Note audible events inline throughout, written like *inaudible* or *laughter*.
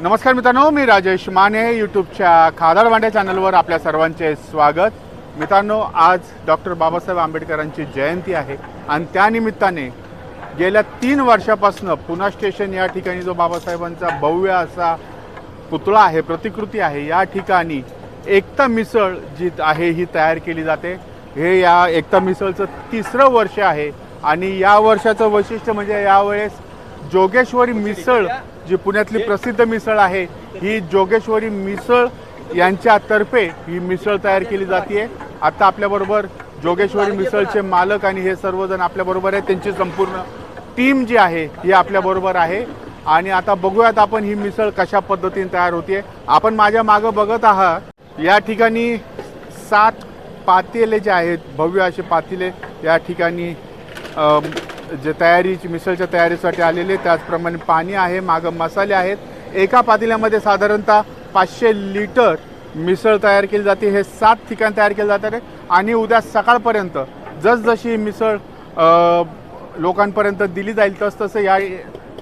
नमस्कार मित्रांनो मी राजेश माने यूट्यूबच्या खादाड वांडे चॅनलवर आपल्या सर्वांचे स्वागत. मित्रांनो आज डॉक्टर बाबासाहेब आंबेडकरांची जयंती आहे आणि त्यानिमित्ताने गेल्या तीन वर्षापासून पुना स्टेशन या ठिकाणी जो बाबासाहेबांचा भव्य असा पुतळा आहे प्रतिकृती आहे या ठिकाणी एकता मिसळ जी आहे ही तयार केली जाते. हे या एकता मिसळचं तिसरं वर्ष आहे आणि या वर्षाचं वैशिष्ट्य म्हणजे यावेळेस जोगेश्वरी मिसळ जी पुण्यातली प्रसिद्ध मिसळ आहे ही जोगेश्वरी मिसळ यांच्यातर्फे ही मिसळ तयार केली जाते आता आपल्याबरोबर जोगेश्वरी मिसळचे मालक आणि हे सर्वजण आपल्याबरोबर आहेत. त्यांची संपूर्ण टीम जी आहे ही आपल्याबरोबर आहे. आणि आता बघूयात आपण ही मिसळ कशा पद्धतीने तयार होते आपण माझ्या मागं बघत आहात या ठिकाणी सात पातेले जे आहेत भव्य असे पातेले या ठिकाणी जे तयारीची मिसळच्या तयारीसाठी आलेले त्याचप्रमाणे पाणी आहे मागं मसाले आहेत. एका पातेल्यामध्ये साधारणतः पाचशे लिटर मिसळ तयार केली जाते. हे सात ठिकाण तयार केले जातात आणि उद्या सकाळपर्यंत जसजशी मिसळ लोकांपर्यंत दिली जाईल तसतसं या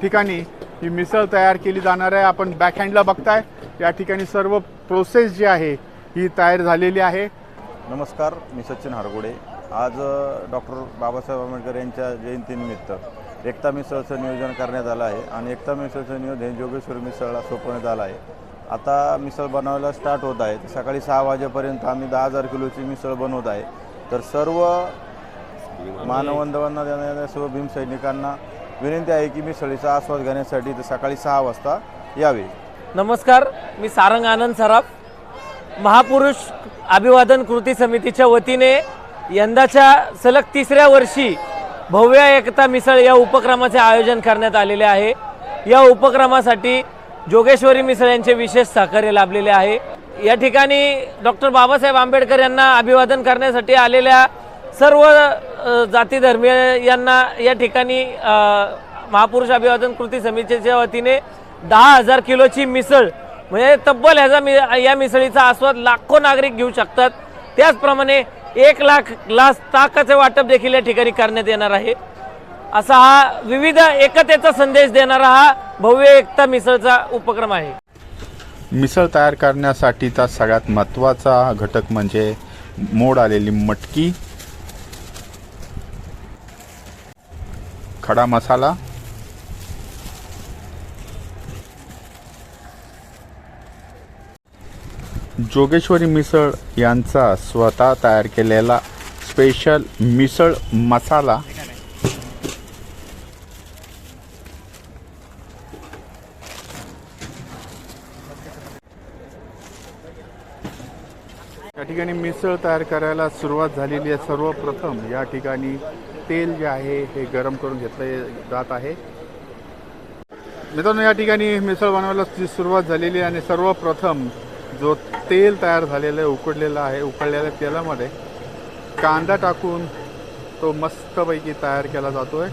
ठिकाणी ही मिसळ तयार केली जाणार आहे. आपण बॅकहँडला बघताय. या ठिकाणी सर्व प्रोसेस जी आहे ही तयार झालेली आहे. नमस्कार मी सचिन हरगोडे. आज डॉक्टर बाबासाहेब आंबेडकर यांच्या जयंतीनिमित्त एकता मिसळचं नियोजन करण्यात आलं आहे आणि एकता मिसळचं नियोजन हे मिसळला सोपवण्यात आलं आहे. आता मिसळ बनवायला स्टार्ट होत आहे. सकाळी सहा वाजेपर्यंत आम्ही दहा हजार किलोची मिसळ बनवत आहे. तर सर्व मानवंधवांना देणाऱ्या सर्व भीमसैनिकांना विनंती आहे की मिसळीचा आस्वाद घेण्यासाठी तर सकाळी सहा वाजता यावे. नमस्कार मी सारंग आनंद सराफ महापुरुष अभिवादन कृती समितीच्या वतीने यंदाच्या सलग तिसऱ्या वर्षी भव्य एकता मिसळ या उपक्रमाचे आयोजन करण्यात आलेले आहे. या उपक्रमासाठी जोगेश्वरी मिसळ यांचे विशेष सहकार्य लाभलेले आहे. या ठिकाणी डॉक्टर बाबासाहेब आंबेडकर यांना अभिवादन करण्यासाठी आलेल्या सर्व जाती धर्मीय यांना या ठिकाणी महापुरुष अभिवादन कृती समितीच्या वतीने दहा हजार किलोची मिसळ म्हणजे तब्बल ह्याचा मि या मिसळीचा आस्वाद लाखो नागरिक घेऊ शकतात. त्याचप्रमाणे एक लाख ग्लास ताकाचे वाटप देखील या ठिकाणी करण्यात येणार आहे. असा हा विविध एकतेचा संदेश देणारा हा भव्य एकता मिसळचा उपक्रम आहे. मिसळ तयार करण्यासाठीचा सगळ्यात महत्त्वाचा घटक म्हणजे मोड आलेली मटकी खडा मसाला जोगेश्वरी मिसळ यांचा स्वतः तयार केलेला स्पेशल मिसळ मसाला. या ठिकाणी मिसळ तयार करायला सुरुवात झालेली आहे. सर्वप्रथम या ठिकाणी तेल जे आहे हे गरम करून घेतलं जात आहे. मित्रांनो या ठिकाणी मिसळ बनवायला सुरुवात झालेली आहे आणि सर्वप्रथम जो तेल तयार झालेलं आहे उकडलेलं आहे उकडलेल्या तेलामध्ये कांदा टाकून तो मस्तपैकी तयार केला जातोय.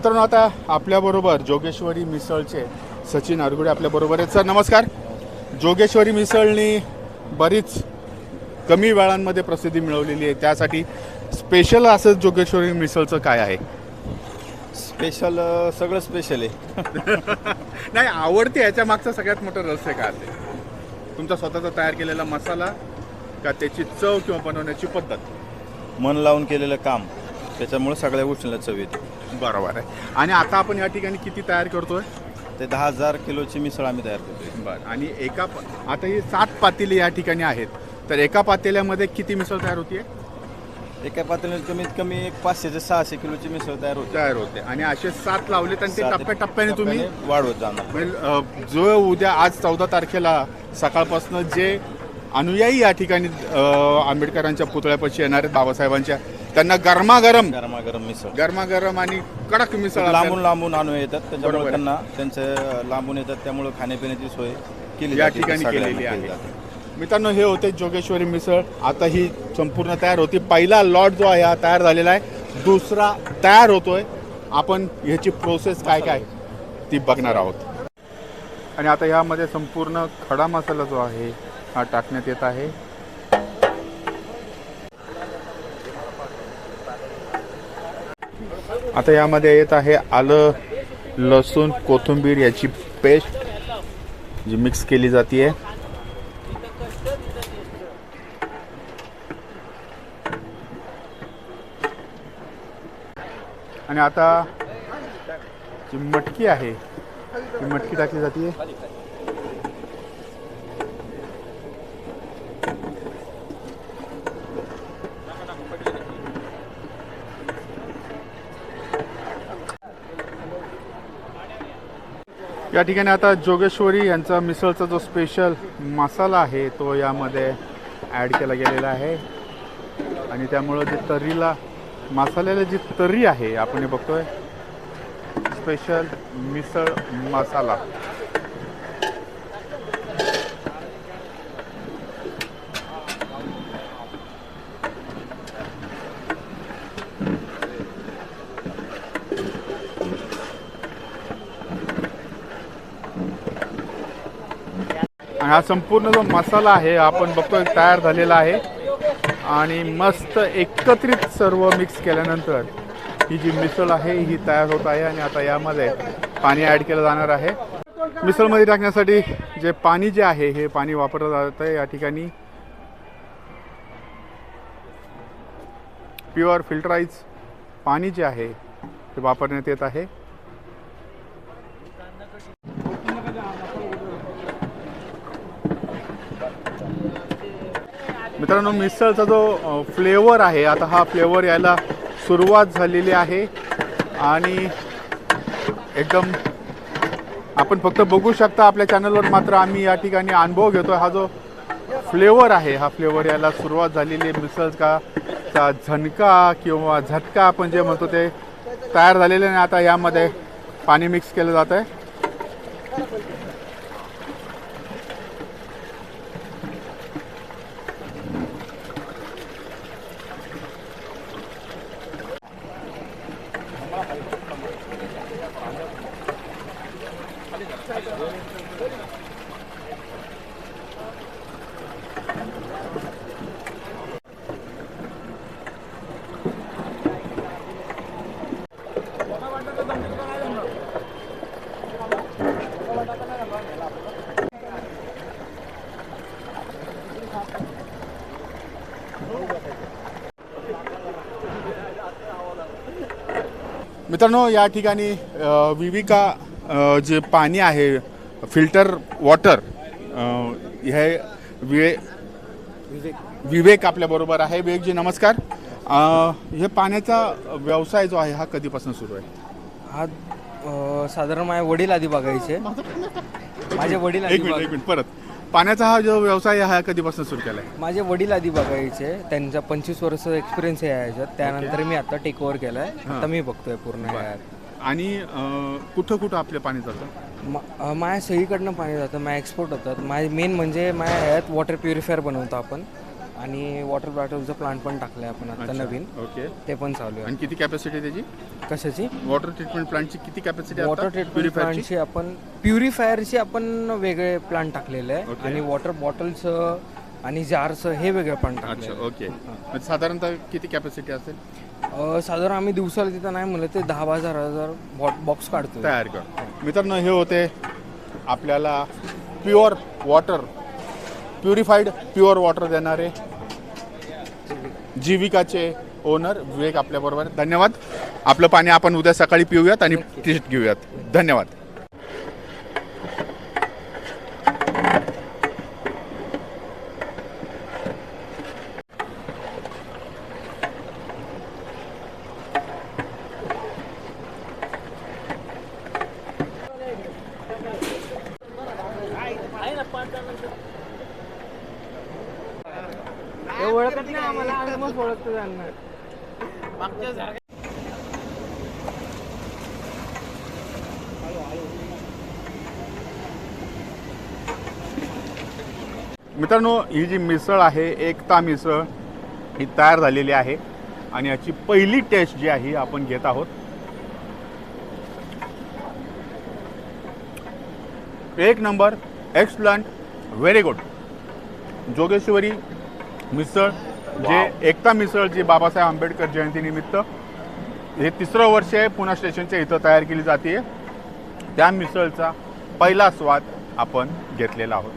मित्रांनो आता आपल्याबरोबर जोगेश्वरी मिसळचे सचिन अरगुडे आपल्याबरोबर आहेत. सर नमस्कार. जोगेश्वरी मिसळनी बरीच कमी वेळांमध्ये प्रसिद्धी मिळवलेली आहे. त्यासाठी स्पेशल असं जोगेश्वरी मिसळचं काय आहे? स्पेशल सगळं स्पेशल आहे. *laughs* नाही आवडते याच्या मागचं सगळ्यात मोठं रहस्य काय असेल तुमचा स्वतःचा तयार केलेला मसाला का त्याची चव किंवा बनवण्याची पद्धत? मन लावून केलेलं काम त्याच्यामुळे सगळ्या गोष्टींना चव येते. बरोबर आहे. आणि आता आपण या ठिकाणी किती तयार करतोय? ते दहा हजार किलोची मिसळ आम्ही तयार करतो बर. आणि एका प- आता ही सात पातेली या ठिकाणी आहेत. तर एका पातेल्यामध्ये किती मिसळ तयार होतीये? एका पातळीवर कमीत कमी एक पाचशे ते सहाशे किलोची मिसळ तयार होते. तयार होते. आणि असे सात लावलेत आणि ते टप्प्याटप्प्याने तुम्ही टप्प्याने वाढवत जाणार. म्हणजे, अ, जो उद्या आज चौदा तारखेला सकाळपासून जे अनुयायी या ठिकाणी अ, आंबेडकरांच्या पुतळ्यापाशी येणार आहेत बाबासाहेबांच्या त्यांना गरमागरम. गरमागरम मिसळ. गरमागरम आणि कडक मिसळ लांबून आपल्याला लांबून आणून येतात. बरोबर त्याच्यामुळे आहे. त्यांना त्यांचे लांबून येतात. त्यामुळे खाण्यापिण्याची सोय केली या जाते. ठिकाणी सगळ्यांना केलेली आहे. जाते. मित्रांनो हे होते जोगेश्वरी मिसळ. आता ही संपूर्ण तयार होती. पहिला लॉट जो आहे हा तयार झालेला आहे. दुसरा तयार होतोय. आपण ह्याची प्रोसेस काय काय ती बघणार आहोत. आणि आता ह्यामध्ये संपूर्ण खडा मसाला जो आहे हा टाकण्यात येत आहे. आता यामध्ये येत आहे आलं लसूण कोथिंबीर याची पेस्ट जी मिक्स केली जाते आणि आता जी मटकी आहे ती मटकी टाकली जाते या ठिकाणी आता जोगेश्वरी यांचा मिसळचा जो स्पेशल मसाला आहे तो यामध्ये ॲड केला गेलेला आहे. आणि त्यामुळं जे तर्रीला मसाल्याला जी तर्री आहे आपण हे बघतोय स्पेशल मिसळ मसाला. हा संपूर्ण जो मसाला आहे आपण बघतोय तयार झालेला आहे. आणि मस्त एकत्रित सर्व मिक्स केल्यानंतर ही जी मिसळ आहे ही तयार होत आहे आणि आता यामध्ये पाणी ॲड केलं जाणार आहे. मिसळमध्ये टाकण्यासाठी जे पाणी जे आहे हे पाणी वापरलं जात आहे. या ठिकाणी प्युअर फिल्टराईज पाणी जे आहे ते वापरण्यात येत आहे. मित्रांनो मिसळचा जो फ्लेवर आहे आता हा फ्लेवर यायला सुरुवात झालेली आहे. आणि एकदम आपण फक्त बघू शकता आपल्या चॅनलवर मात्र आम्ही या ठिकाणी अनुभव घेतो हा जो फ्लेवर आहे हा फ्लेवर यायला सुरुवात झालेली आहे. मिसळ का चा झणका किंवा झटका आपण जे म्हणतो ते तयार झालेले आणि आता यामध्ये पाणी मिक्स केलं जात आहे मित्रांनो या ठिकाणी विविका जे पाणी आहे फिल्टर वॉटर हे विवे विवेक आपल्याबरोबर आहे. विवेकजी नमस्कार. हे पाण्याचा व्यवसाय जो आहे हा कधीपासून सुरू आहे? हा अ, साधारण माझे वडील आधी बघायचे. माझे वडील आधी एक मिनिट बघ- एक मिनिट परत. पाण्याचा हा जो व्यवसाय आहे हा कधीपासून सुरू केला आहे माझे वडील आधी बघायचे. त्यांचा पंचवीस वर्ष एक्सपिरियन्स आहे याच्यात. त्यानंतर मी आता टेक ओव्हर केलाय. आता मी बघतोय पूर्ण आणि अ, कुठं कुठं आपले पाणी जातं? मा- अ, माझ्या सगळीकडनं पाणी जातं. माझ्या एक्सपोर्ट होतात. माझे मेन म्हणजे माझ्या ह्यात वॉटर प्युरिफायर बनवतो आपण. आणि वॉटर बॉटलचं प्लांट पण टाकलंय आपण आता नवीन. ओके ते पण चालू आहे. आणि किती कॅपॅसिटी त्याची? कशाची? वॉटर ट्रीटमेंट प्लांटची किती कॅपॅसिटी वॉटर ट्रीटमेंट प्लांटची आपण प्युरिफायरची आपण वेगळे प्लांट टाकलेले आहे. आणि वॉटर बॉटलचं आणि जारचं हे वेगळे प्लांट टाकले अच्छा ओके म्हणजे साधारणतः किती कॅपॅसिटी असेल? साधारण आम्ही दिवसाला तिथं नाही म्हणलं ते दहा बाजार हजार बॉक्स काढतो तयार कर. मित्रांनो हे होते आपल्याला pure water purified pure water देणारे जीविकाचे ओनर विवेक आपल्याबरोबर. धन्यवाद. आपलं पाणी आपण उद्या सकाळी पिऊयात आणि टेस्ट घेऊयात. धन्यवाद. जाणार मित्रांनो ही जी मिसळ आहे एकता मिसळ ही तयार झालेली आहे. आणि याची पहिली टेस्ट जी आहे आपण घेत आहोत. एक number excellent very good Jogeshwari misal जे एकता मिसळ जी बाबासाहेब आंबेडकर जयंतीनिमित्त हे तिसरं वर्ष आहे पुणा स्टेशनच्या इथं तयार केली जाते त्या मिसळचा पहिला स्वाद आपण घेतलेला आहोत.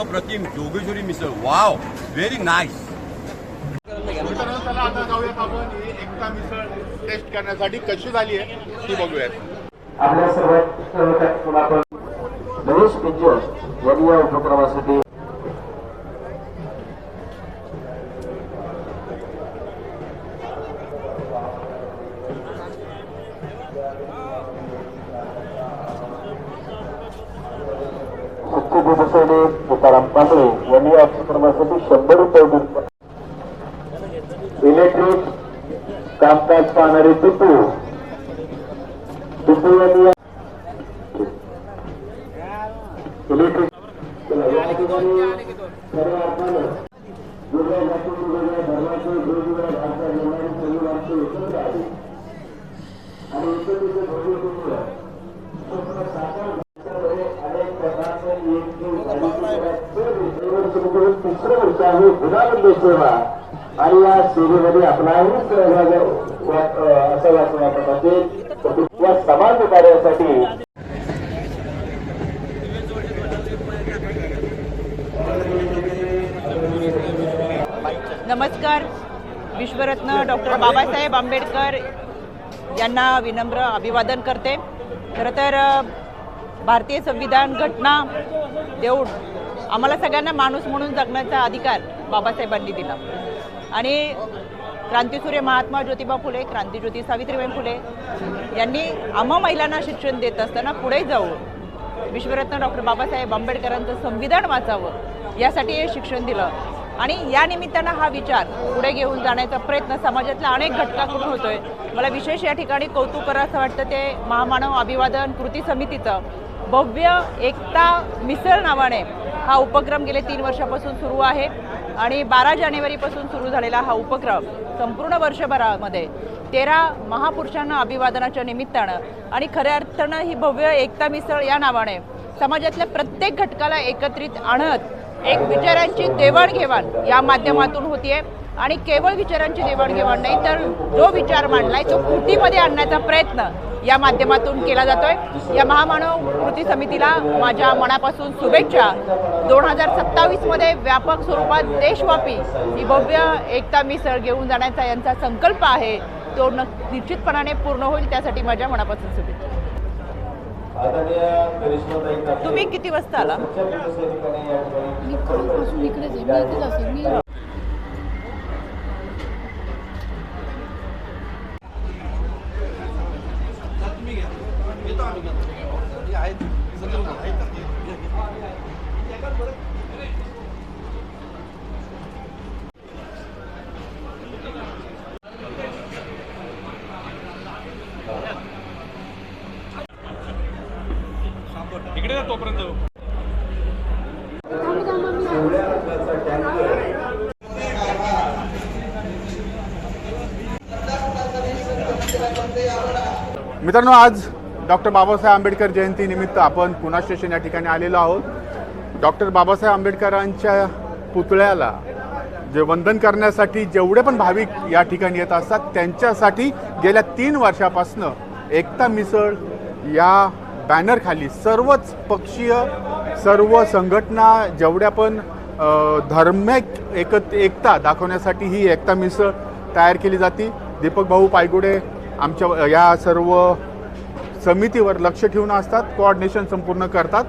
अप्रतिम Jogeshwari misal. Wow very nice मित्रांनो चला आता जाऊयात आपण. ही एकता मिसळ टेस्ट करण्यासाठी कशी झाली आहे ती बघूयात. आपल्या सर्वात सहकार्यातून आपण गणेश पिंजर यांनी या उपक्रमासाठी सच्चे दिवसाने तुकाराम पांढरे यांनी या उपक्रमासाठी शंभर रुपये दिले. इलेक्ट्रिक कामकाज पाहणारे टिपू टिपू यांनी या- ठिकाणी खऱ्या अर्थानं वेगळ्या जाती, वेगवेगळ्या धर्माचे, वेगवेगळ्या एकत्र आणि एकत्रित भव्य अनेक प्रकारचे तिसरं वर्ष आहे सेवा आणि या सेवेमध्ये आपलाही सहभाग असा अ, या समाज कार्यासाठी नमस्कार. विश्वरत्न डॉक्टर बाबासाहेब आंबेडकर यांना विनम्र अभिवादन करते. खरं तर भारतीय संविधान घटना देऊन आम्हाला सगळ्यांना माणूस म्हणून जगण्याचा अधिकार बाबासाहेबांनी दिला. आणि क्रांतीसूर्य महात्मा ज्योतिबा फुले क्रांतीज्योती सावित्रीबाई फुले यांनी आम्हा महिलांना शिक्षण देत असताना पुढे जाऊन विश्वरत्न डॉक्टर बाबासाहेब आंबेडकरांचं संविधान वाचावं यासाठी हे शिक्षण दिलं. आणि या निमित्तानं हा विचार पुढे घेऊन जाण्याचा प्रयत्न समाजातल्या अनेक घटकाकडून होतोय. मला विशेष या ठिकाणी कौतुक करावं असं वाटतं ते महामानव अभिवादन कृती समितीचं भव्य एकता मिसळ नावाने हा उपक्रम गेले तीन वर्षापासून सुरू आहे आणि बारा जानेवारीपासून सुरू झालेला हा उपक्रम संपूर्ण वर्षभरामध्ये तेरा महापुरुषांना अभिवादनाच्या निमित्तानं आणि खऱ्या अर्थानं ही भव्य एकता मिसळ या नावाने समाजातल्या प्रत्येक घटकाला एकत्रित आणत एक विचारांची देवाणघेवाण या माध्यमातून होतीये. आणि केवळ विचारांची देवाणघेवाण नाही तर जो विचार मांडलाय तो कृतीमध्ये आणण्याचा प्रयत्न या माध्यमातून केला जातोय. या महामानव कृती समितीला माझ्या मनापासून शुभेच्छा. दोन हजार सत्तावीसमध्ये व्यापक स्वरूपात देशव्यापी ही भव्य एकता मिसळ घेऊन जाण्याचा यांचा संकल्प आहे. तो न निश्चितपणाने पूर्ण होईल त्यासाठी माझ्या मनापासून शुभेच्छा. तुम्ही किती वाजता आला? मी कालपासून इकडेच आहे मी इथेच असेल मी मित्रांनो आज डॉक्टर बाबासाहेब आंबेडकर जयंतीनिमित्त आपण पुणा स्टेशन या ठिकाणी आलेलो आहोत. डॉक्टर बाबासाहेब आंबेडकरांच्या पुतळ्याला जे वंदन करण्यासाठी जेवढे पण भाविक या ठिकाणी येत असतात त्यांच्यासाठी गेल्या तीन वर्षापासनं एकता मिसळ या बॅनरखाली सर्वच पक्षीय सर्व संघटना जेवढ्या पण अ, धार्मिक एकत एकता दाखवण्यासाठी ही एकता मिसळ तयार केली जाते. दीपक भाऊ पायगुडे आमच्या या सर्व समितीवर लक्ष ठेवून असतात कोऑर्डिनेशन संपूर्ण करतात.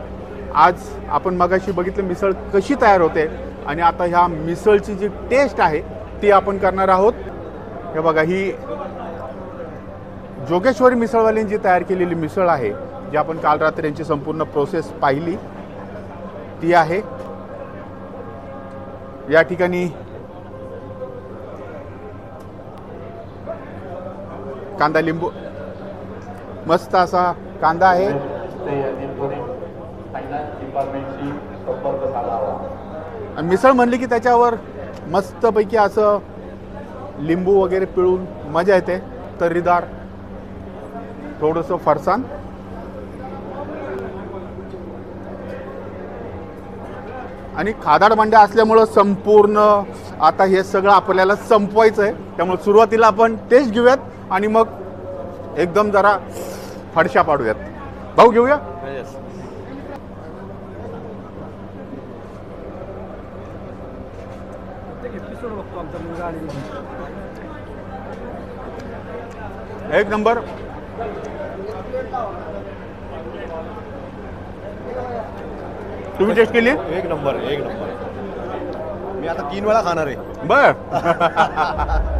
आज आपण मगाशी बघितलं मिसळ कशी तयार होते आणि आता ह्या मिसळची जी टेस्ट आहे ती आपण करणार आहोत. हे बघा ही जोगेश्वरी मिसळवाल्यांनी जी तयार केलेली मिसळ आहे जी आपण काल रात्री यांची संपूर्ण प्रोसेस पाहिली ती आहे. या ठिकाणी कांदा लिंबू. मस्त असा कांदा आहे. मिसळ म्हणली की त्याच्यावर मस्तपैकी असं लिंबू वगैरे पिळून मजा येते. तर्रीदार. थोडंसं फरसाण. आणि खादाड मांड्या असल्यामुळं संपूर्ण आता हे सगळं आपल्याला संपवायचं आहे त्यामुळे सुरुवातीला आपण टेस्ट घेऊयात. आणि मग एकदम जरा फडशा पाडूयात. भाऊ घेऊया? एक नंबर. तुम्ही टेस्ट केली? एक नंबर एक नंबर. मी आता तीन वेळा खाणार आहे. बर. *laughs*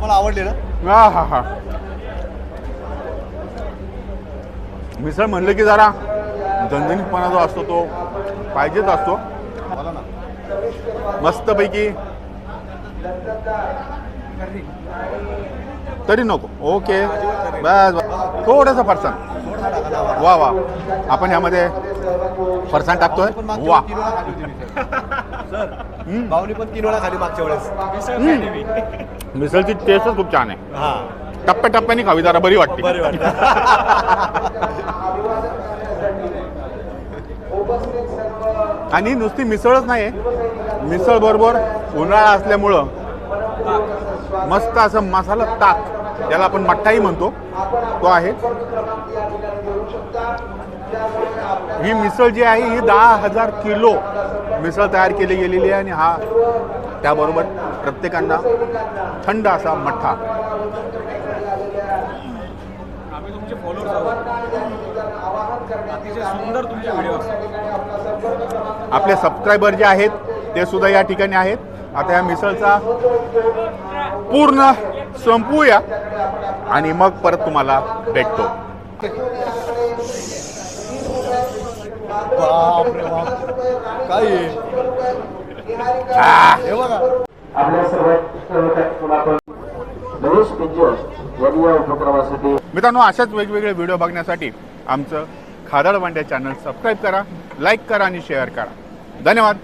तुम्हाला आवडले ना? हा हा हा. मिसळ म्हणलं की जरा झणझणीतपणा जो असतो तो पाहिजेच असतो. बोला ना. मस्तपैकी. तरी नको. ओके. बस बस. थोडंसं फरसाण. वा वा. आपण यामध्ये फरसाण टाकतोय. वा. भाऊनी पण तीन वेळा खाली मागच्या वेळेस. मिसळची टेस्टच खूप छान आहे. हा. टप्प्याटप्प्याने खावी जरा बरी वाटते. बरे वाटत. *laughs* आणि नुसती मिसळच नाही मिसळ बरोबर उन्हाळा असल्यामुळं मस्त असं मसाला ताक ज्याला आपण मठ्ठाही म्हणतो तो आहे. ही मिसळ जी आहे ही दहा हजार किलो मिसळ तयार केली गेलेली आहे आणि हा त्याबरोबर प्रत्येकांना थंड असा मठ्ठा. आम्ही तुमचे फॉलोअर्स आहोत. अतिशय सुंदर तुमचे व्हिडिओ असतात. आपले सबस्क्रायबर जे आहेत ते सुद्धा या ठिकाणी आहेत. आता या मिसळचा पूर्ण संपवूया आणि मग परत तुम्हाला भेटतो. काय? हे? आपल्या आपण महेश पिंजर यांनी या उपक्रमासाठी मित्रांनो अशाच वेगवेगळे व्हिडिओ बघण्यासाठी आमचं खादळ वांड्या चॅनल सबस्क्राईब करा लाईक करा आणि शेअर करा. धन्यवाद.